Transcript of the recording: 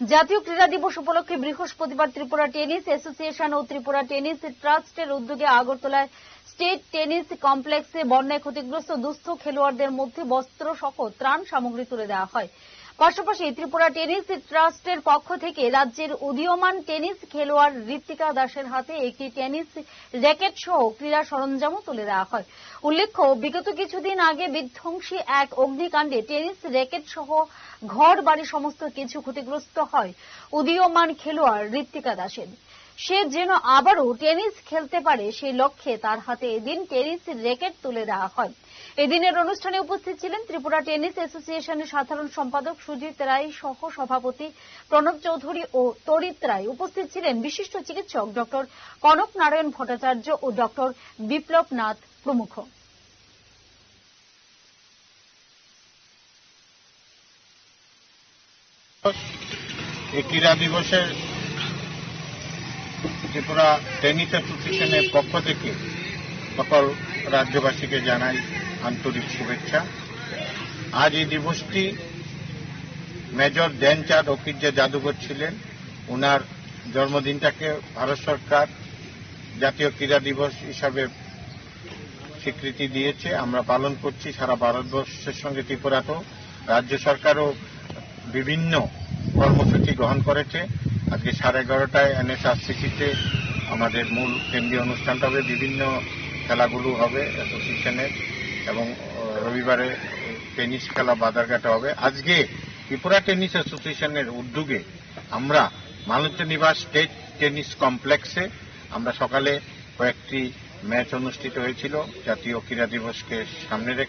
জাতীয় ক্রীড়া দিবস উপলক্ষে বৃহস্পতিবার ত্রিপুরা টেনিস অ্যাসোসিয়েশন ও ত্রিপুরা টেনিস ট্রাস্টের উদ্যোগে আগরতলায় স্টেট টেনিস কমপ্লেক্সে বন্যায় ক্ষতিগ্রস্ত দুস্থ খেলোয়াড়দের মধ্যে বস্ত্র সহ ত্রাণ সামগ্রী তুলে দেওয়া হয়। পাশাপাশি ত্রিপুরা টেনিস ট্রাস্টের পক্ষ থেকে রাজ্যের উদীয়মান টেনিস খেলোয়াড় ঋত্বিকা দাসের হাতে একটি টেনিস র্যাকেট সহ ক্রীড়া সরঞ্জামও তুলে দেওয়া হয়। উল্লেখ্য, বিগত কিছুদিন আগে বিধ্বংসী এক অগ্নিকাণ্ডে টেনিস র্যাকেট সহ ঘর বাড়ি সমস্ত কিছু ক্ষতিগ্রস্ত হয় উদীয়মান খেলোয়াড় ঋত্বিকা দাসের। সে যেন আবারও টেনিস খেলতে পারে, সেই লক্ষ্যে তার হাতে এদিন টেনিস র্যাকেট তুলে দেওয়া হয়। এদিনের অনুষ্ঠানে উপস্থিত ছিলেন ত্রিপুরা টেনিস অ্যাসোসিয়েশনের সাধারণ সম্পাদক সুজিত রায় সহ সভাপতি প্রণব চৌধুরী ও তরিত রায়। উপস্থিত ছিলেন বিশিষ্ট চিকিৎসক ডক্টর কনক নারায়ণ ভট্টাচার্য ও ডক্টর বিপ্লব নাথ প্রমুখ। এই ক্রীড়া দিবসের ত্রিপুরা টেনিস অ্যাসোসিয়েশনের পক্ষ থেকে সকল রাজ্যবাসীকে জানাই আন্তরিক শুভেচ্ছা। আজ এই দিবসটি মেজর ধ্যানচাঁদ ঐতিহ্য জাদুঘর ছিলেন ওনার জন্মদিনটাকে ভারত সরকার জাতীয় ক্রীড়া দিবস হিসাবে স্বীকৃতি দিয়েছে। আমরা পালন করছি সারা ভারতবর্ষের সঙ্গে ত্রিপুরাতেও। রাজ্য সরকারও বিভিন্ন কর্মসূচি গ্রহণ করেছে। আজকে সাড়ে এগারোটায় এনএসআরসিসিতে আমাদের মূল কেন্দ্রীয় অনুষ্ঠানটা হবে, বিভিন্ন খেলাগুলো হবে অ্যাসোসিয়েশনের এবং রবিবারে টেনিস খেলা বাদারঘাটে হবে। আজকে ত্রিপুরা টেনিস অ্যাসোসিয়েশনের উদ্যোগে আমরা মালত্য নিবাস স্টেট টেনিস কমপ্লেক্সে আমরা সকালে কয়েকটি ম্যাচ অনুষ্ঠিত হয়েছিল। জাতীয় ক্রীড়া দিবসকে সামনে রেখে